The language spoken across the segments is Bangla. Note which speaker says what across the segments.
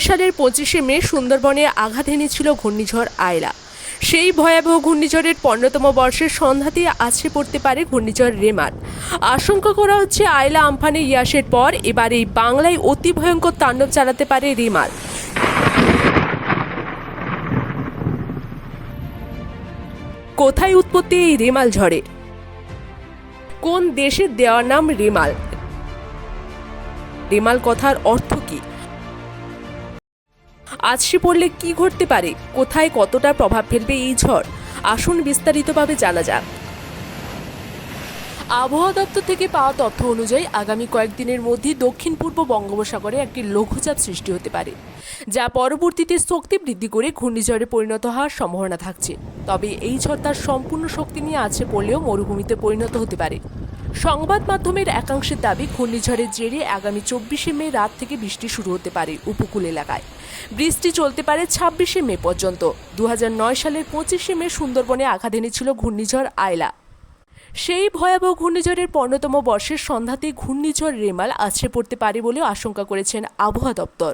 Speaker 1: সালের পঁচিশে মে সুন্দরবনে আঘাত এনেছিল ঘূর্ণিঝড় আয়লা সেই ভয়াবহ ঘূর্ণিঝড়ের পনেরোতম বর্ষের সন্ধ্যাতেই আছড়ে পড়তে পারে ঘূর্ণিঝড় রেমাল। আশঙ্কা করা হচ্ছে আয়লা আমফানে ইয়াসের পর এবার এই বাংলায় অতি ভয়ঙ্কর তাণ্ডব চালাতে পারে রেমাল। কোথায় উৎপত্তি এই রেমাল ঝড়ের কোন দেশের দেওয়ার নাম রেমাল? রেমাল কথার অর্থ আছড়ে পড়লে কি ঘটতে পারে? কোথায় কতটা প্রভাব ফেলবে এই ঝড়? আসুন বিস্তারিতভাবে জানা যাক। আবহাওয়া দপ্তর থেকে পাওয়া তথ্য অনুযায়ী আগামী কয়েকদিনের মধ্যে দক্ষিণ পূর্ব বঙ্গোপসাগরে একটি লঘুচাপ সৃষ্টি হতে পারে, যা পরবর্তীতে শক্তি বৃদ্ধি করে ঘূর্ণিঝড়ে পরিণত হওয়ার সম্ভাবনা থাকছে। তবে এই ঝড় তার সম্পূর্ণ শক্তি নিয়ে আছে পড়লেও মরুভূমিতে পরিণত হতে পারে। সংবাদ মাধ্যমের একাংশের দাবি, ঘূর্ণিঝড়ের জেরে আগামী চব্বিশে মে রাত থেকে বৃষ্টি শুরু হতে পারে উপকূল এলাকায়। বৃষ্টি চলতে পারে ছাব্বিশে মে পর্যন্ত। দু হাজার নয় সালের পঁচিশে মে সুন্দরবনে আঘাত এনেছিল ঘূর্ণিঝড় আয়লা সেই ভয়াবহ ঘূর্ণিঝড়ের পনেরোতম বর্ষের সন্ধ্যাতেই ঘূর্ণিঝড় রেমাল আছড়ে পড়তে পারে বলেও আশঙ্কা করেছেন আবহাওয়া দপ্তর।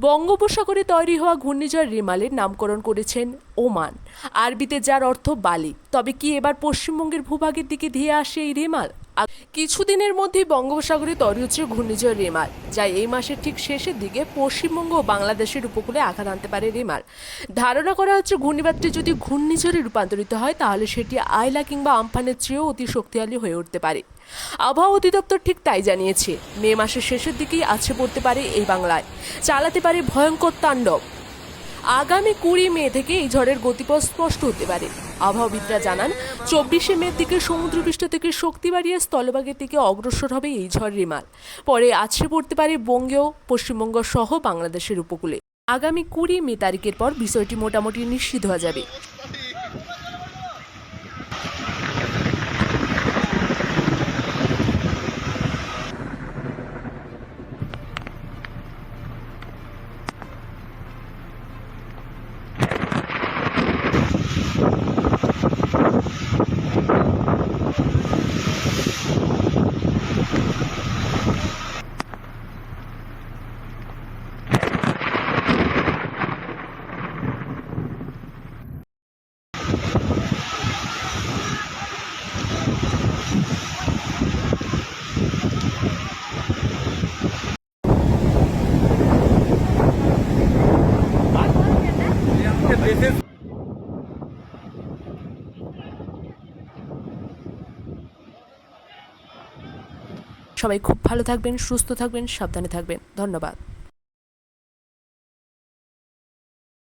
Speaker 1: বঙ্গোপসাগরে তৈরি হওয়া ঘূর্ণিঝড় রিমালের নামকরণ করেছেন ওমান। আরবিতে যার অর্থ বালি। তবে কি এবার পশ্চিমবঙ্গের ভূভাগের দিকে ধেয়ে আসে এই রেমাল? কিছুদিনের মধ্যেই বঙ্গোপসাগরে তৈরি হচ্ছে ঘূর্ণিঝড় রেমাল, যা এই মাসের ঠিক শেষের দিকে পশ্চিমবঙ্গ ও বাংলাদেশের উপকূলে আঘাত আনতে পারে রেমাল। ধারণা করা হচ্ছে ঘূর্ণিবাদটি যদি ঘূর্ণিঝড়ে রূপান্তরিত হয়, তাহলে সেটি আয়লা কিংবা আমফানের চেয়েও অতি শক্তিশালী হয়ে উঠতে পারে। আবহাওয়া অধিদপ্তর ঠিক তাই জানিয়েছে, মে মাসের শেষের দিকেই আছে পড়তে পারে এই বাংলায়। চালাতে পারে ভয়ঙ্কর তাণ্ডব। আগামী কুড়ি মে থেকে এই ঝড়ের গতিপথ স্পষ্ট হতে পারে। আবহাওয়াবিদরা জানান, চব্বিশে মে দিকে সমুদ্রপৃষ্ঠ থেকে শক্তি বাড়িয়ে স্থলভাগের দিকে অগ্রসর হবে এই ঝড় রিমাল। পরে আছড়ে পড়তে পারে বঙ্গেও পশ্চিমবঙ্গ সহ বাংলাদেশের উপকূলে। আগামী কুড়ি মে তারিখের পর বিষয়টি মোটামুটি নিশ্চিত হওয়া যাবে। সবাই খুব ভালো থাকবেন সুস্থ থাকবেন সাবধানে থাকবেন। ধন্যবাদ।